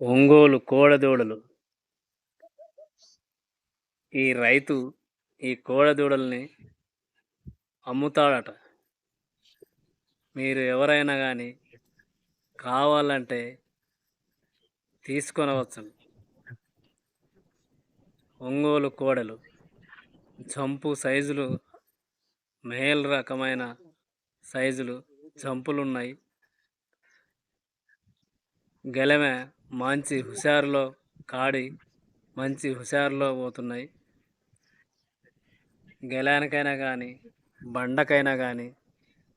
ఒంగోలు కోడదూడలు. ఈ రైతు ఈ కోడదూడల్ని అమ్ముతాడట. మీరు ఎవరైనా కానీ కావాలంటే తీసుకొనవచ్చు ఒంగోలు కోడలు జంపు సైజులు మేల్ రకమైన సైజులు చంపులు ఉన్నాయి గెలమె మంచి హుషారులో కాడి మంచి హుషారులో పోతున్నాయి. గెలానికైనా కానీ బండకైనా కానీ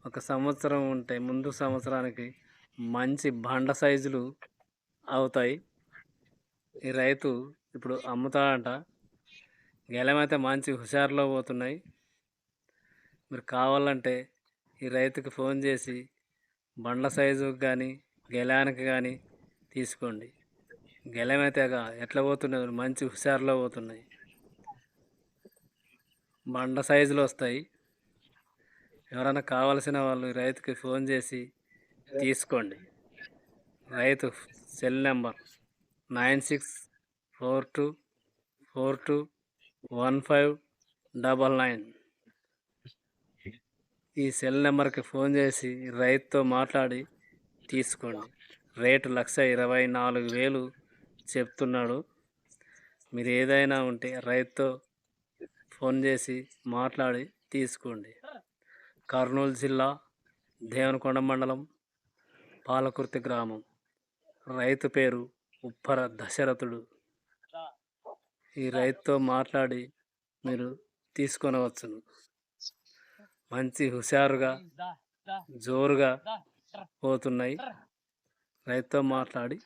ఒక సంవత్సరం ఉంటే ముందు సంవత్సరానికి మంచి బండ సైజులు అవుతాయి. ఈ రైతు ఇప్పుడు అమ్ముతాడంట. గెలమైతే మంచి హుషారులో పోతున్నాయి. మీరు కావాలంటే ఈ రైతుకి ఫోన్ చేసి బండ్ల సైజుకి కానీ గెలానికి కానీ తీసుకోండి. గెలమైతే ఎట్లా పోతున్నాయి మంచి హుషారులో పోతున్నాయి. బండ సైజులు వస్తాయి. ఎవరైనా కావాల్సిన వాళ్ళు రైతుకి ఫోన్ చేసి తీసుకోండి. రైతు cell number nine six four two four two one five double nine. ఈ సెల్ నెంబర్కి ఫోన్ చేసి రైతుతో మాట్లాడి తీసుకోండి. రేటు లక్ష ఇరవై నాలుగు వేలు చెప్తున్నాడు. మీరు ఏదైనా ఉంటే రైతుతో ఫోన్ చేసి మాట్లాడి తీసుకోండి. కర్నూలు జిల్లా దేవనకొండ మండలం పాలకుర్తి గ్రామం. రైతు పేరు ఉప్పర దశరథుడు. ఈ రైతుతో మాట్లాడి మీరు తీసుకొనవచ్చును. మంచి హుషారుగా జోరుగా పోతున్నాయి. రైతుతో మాట్లాడి